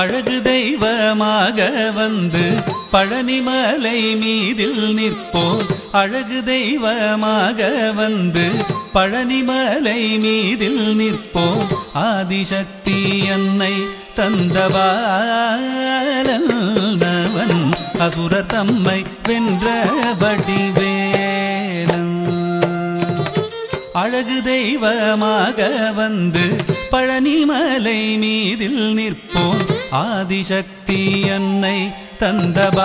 அழகு தெய்வமாக வந்து பழனிமலை மீதில் நிற்போம் அழகு தெய்வமாக வந்து பழனிமலை மீதில் நிற்போம் ஆதிசக்தி என்னை தந்தவாலவன் அசுரர் தம்மை வென்ற வடிவேலன். அழகு தெய்வமாக வந்து பழனிமலை மீதில் நிற்போம். ஆதிசக்தி அன்னை தந்தபாலவன்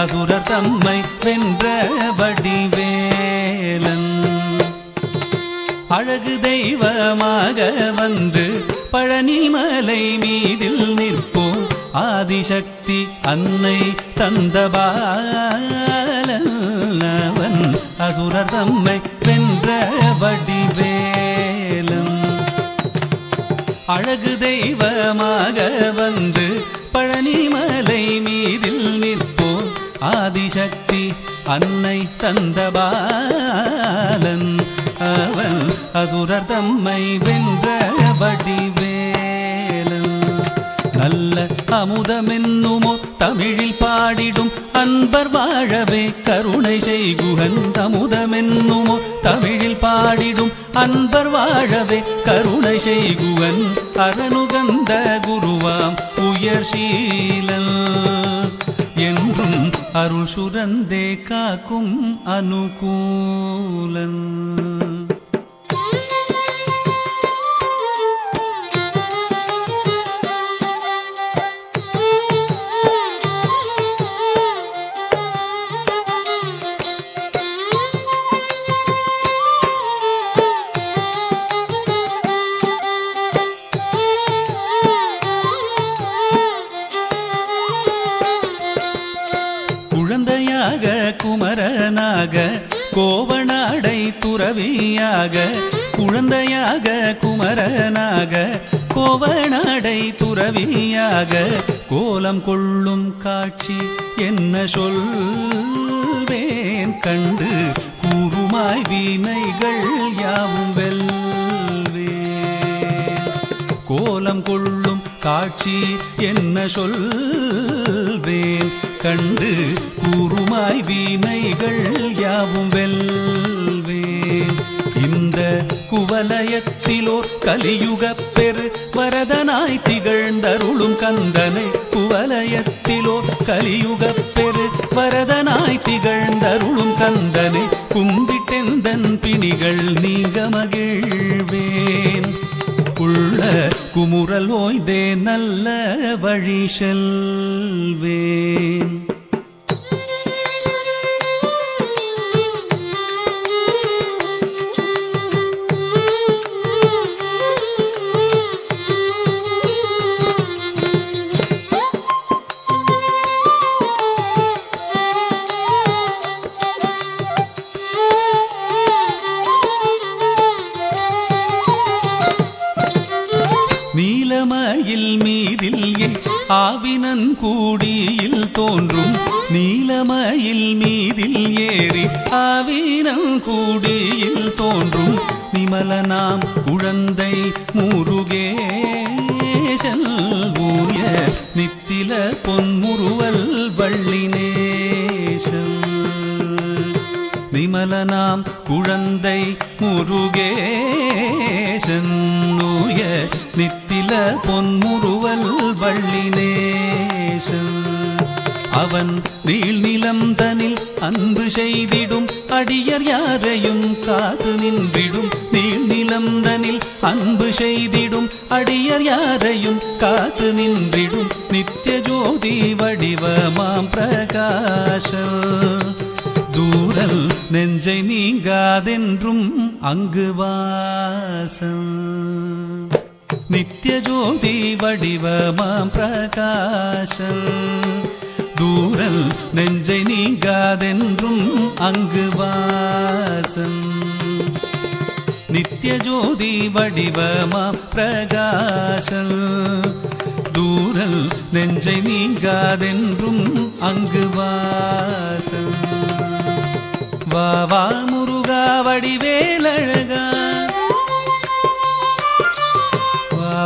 அசுர தம்மை வென்ற வடிவேலன். அழகு தெய்வமாக வந்து பழனிமலை மீதில் நிற்போம். ஆதிசக்தி அன்னை தந்தபாலவன் அசுர தம்மை வென்ற வடிவேலன் அழகு தெய்வமாக வந்து பழனிமலை மீதில் நிற்போம். ஆதிசக்தி அன்னை தந்த பாலன் அவன் அசுரர் தம்மை வென்ற வடிவேலன். நல்ல அமுதமென்னுமோ தமிழில் பாடிடும் அன்பர் வாழவே கருணை செய்குகன். அமுதமென்னுமோ தமிழில் பாடிடும் அன்பர் வாழவே கருணை செய்குவன் அரணுகந்த குருவாம் உயர் சீலல் என்றும் அருள் சுரந்தே காக்கும் அனுகூலன். கோவனாடை துறவியாக குழந்தையாக குமரனாக கோவனாடை துறவியாக கோலம் கொள்ளும் காட்சி என்ன சொல்வேன் கண்டு கூறுமாய் வீணைகள் யாவும் வெல்வே கோலம் கொள்ளும் காட்சி என்ன சொல்வேன்? கண்டு கூறுமாய் வீணைகள் யாவும் வெல்வேன். இந்த குவலயத்திலோ கலியுகப் பெரு வரதனாய் திகழ்ந்தருளும் கந்தனை குவலயத்திலோ கலியுகப் பெரு வரதனாய் திகழ்ந்தருளும் கந்தனை கும்பிட்டெந்தன் பிணிகள் நீங்க மகிழ்வேன். உள்ள குமுறல் ஓய்தே நல்ல வழி செல்வேன். ஆவினன் கூடியில் தோன்றும் நீலமயில் மீதில் ஏறி ஆவினன் கூடியில் தோன்றும் நிமலனாம் குழந்தை முருகேசல் ஊய நித்தில பொன்முருவல் வள்ளினேசல் நிமலனாம் குழந்தை முருகேசன் நோய நித்தில பொன்முறுவல் வள்ளினேசன் அவன் நீள்நிலம் தனில் அன்பு செய்திடும். அடியர் யாரையும் காத்து நின்றிடும். நீள்நிலம் தனில் அன்பு செய்திடும். அடியர் யாரையும் காத்து நின்றிடும். நித்திய ஜோதி வடிவமாம் பிரகாச. தூரல் நெஞ்சை நீங்காதென்றும் அங்கு வாசம் நித்யஜோதி வடிவமாம் பிரகாசம் தூரல் நெஞ்சை நீங்காதென்றும் அங்கு வாசம் நித்யஜோதி வடிவமாம் பிரகாசல் தூரல் நெஞ்சை நீங்காதென்றும் அங்கு வாசல் வா வா முருகா வடிவேலழகா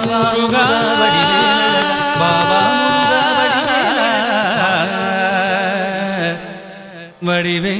முருகா பாபா வடிவே